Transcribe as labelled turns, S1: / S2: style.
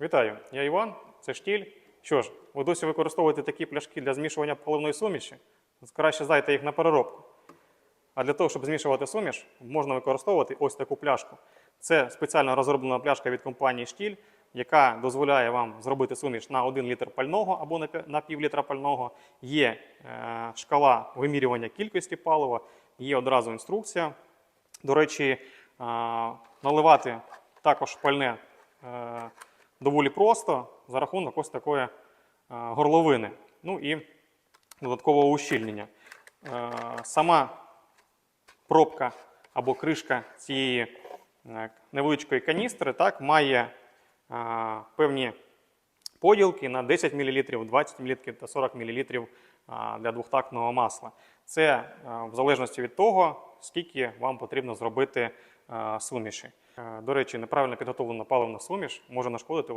S1: Вітаю, я Іван, це штіль. Що ж, ви досі використовуєте такі пляшки для змішування поливної суміші? Краще здайте їх на переробку. А для того, щоб змішувати суміш, можна використовувати ось таку пляшку. Це спеціально розроблена пляшка від компанії Штіль, яка дозволяє вам зробити суміш на 1 літр пального або на пі- пів літра пального. Є е, шкала вимірювання кількості палива, є одразу інструкція. До речі, наливати також пальне е, доволі просто за рахунок ось такої е, горловини. Ну і додаткового ущільнення. Е, Сама пробка або кришка цієї е, невеличкої каністри так, має певні поділки на 10 мл, 20 мл та 40 мл для двохтактного масла. Це в залежності від того, скільки вам потрібно зробити е, суміші. Е, До речі, неправильно підготовлена паливна суміш може нашкодити